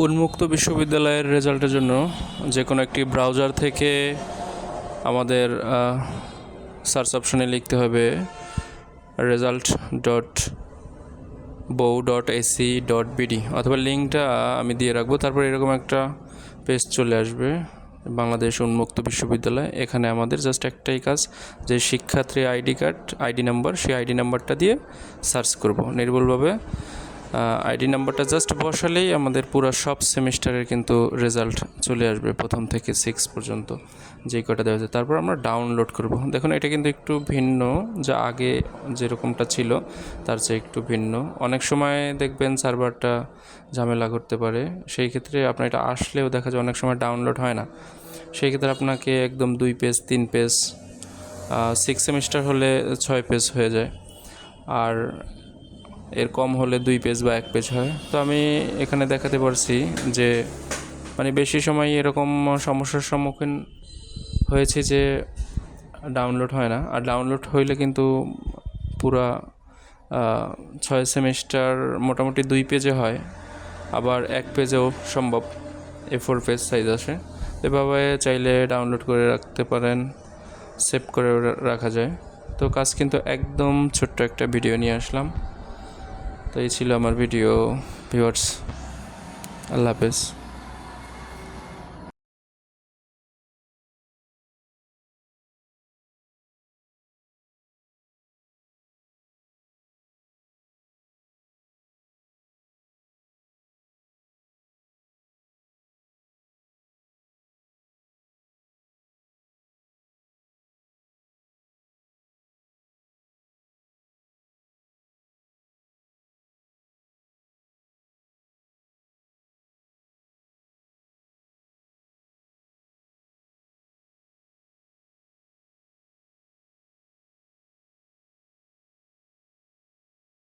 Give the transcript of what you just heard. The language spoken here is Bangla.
উন্মুক্ত বিশ্ববিদ্যালয়ের রেজাল্টের জন্য যে কোনো একটি ব্রাউজার থেকে আমাদের সার্চ অপশনে লিখতে হবে result dot BOU dot AC dot BD অথবা লিঙ্কটা আমি দিয়ে রাখব, তারপর এরকম একটা পেজ চলে আসবে, বাংলাদেশ উন্মুক্ত বিশ্ববিদ্যালয়। এখানে আমাদের জাস্ট একটাই কাজ, যে শিক্ষার্থী আইডি কার্ড, আইডি নাম্বার, সেই আইডি নাম্বারটা দিয়ে সার্চ করব। নির্ভুলভাবে আইডি নাম্বারটা জাস্ট বসালেই আমাদের পুরো সব সেমিস্টারের কিন্তু রেজাল্ট চলে আসবে প্রথম থেকে সিক্স পর্যন্ত যেই কটা দেওয়া যায় তারপর আমরা ডাউনলোড করব। দেখুন, এটা কিন্তু একটু ভিন্ন, যা আগে যেরকমটা ছিল, তার চেয়ে একটু ভিন্ন। অনেক সময় দেখবেন সার্ভারটা ঝামেলা করতে পারে, সেই ক্ষেত্রে আপনার এটা আসলেও দেখা যায় অনেক সময় ডাউনলোড হয় না। সেই ক্ষেত্রে আপনাকে একদম দুই পেজ তিন পেজ সিক্স সেমিস্টার হলে ছয় পেজ হয়ে যায়। আর এর কম হলে দুই পেজ বা এক পেজ হয়। তো আমি এখানে দেখাতে পারছি যে মানে বেশি সময় এরকম সমস্যার সম্মুখীন হয়েছে যে ডাউনলোড হয় না। আর ডাউনলোড হইলে কিন্তু পুরা ছয় সেমিস্টার মোটামুটি দুই পেজে হয়। আবার এক পেজেও সম্ভব এ ফোর পেজ সাইজ আসে। এভাবে চাইলে ডাউনলোড করে রাখতে পারেন সেভ করে রাখা যায়। তো কাজ কিন্তু একদম ছোট্ট একটা ভিডিও নিয়ে আসলাম। তো এই ছিল আমার ভিডিও ভিউয়ার্স আল্লাহ হাফেজ।